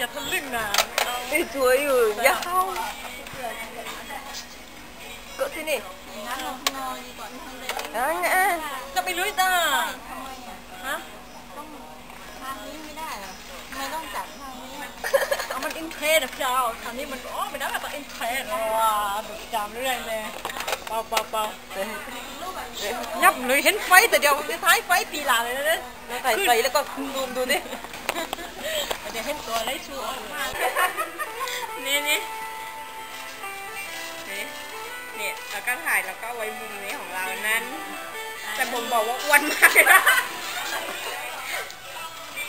อย่าทะลึ่งนะเอาไอ้สวยอยู่อย่าเข้าก็ที่นี่งั้นลงข้างนอกดีกว่าที่ข้างในอะอะจะไปลุยตาทำไมอะฮะต้องทางนี้ไม่ได้เหรอทำไมต้องจับทางนี้อะเอามันอินเทรนด์นะเจ้าทางนี้มันอ๋อไม่ได้แบบอินเทรนด์ว้าแบบจำเรื่อยเลยเปล่าเปล่าเปล่าเดี๋ยวเดี๋ยวยับเลยเห็นไฟแต่เดียวสุดท้ายไฟปีหลาเลยนะเนี่ยแล้วใส่ใส่แล้วก็ดูดูดิ เดี๋ยวเห็นตัวอะไรชัวร์มานี่นี่นี่เนี่ยแล้วก็ถ่ายแล้วก็ไว้มุมนี้ของเรานั้น แต่ผมบอกว่าอ้วนมากเลยนะ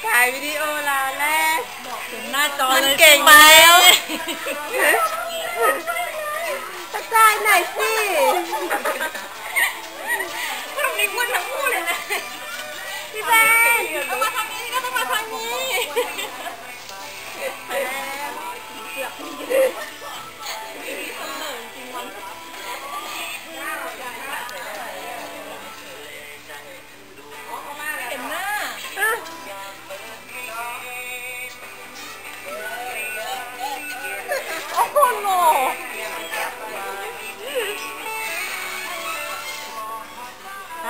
ถ่ายวิดีโอลาแรกถึงหน้าจอมันเลยเก่งไหมแล้วตะกายหน่อยสิทำนี้อ้วนทั้งคู่เลยนะพี่แบนเอามาทางนี้ก็ต้องมาทางนี้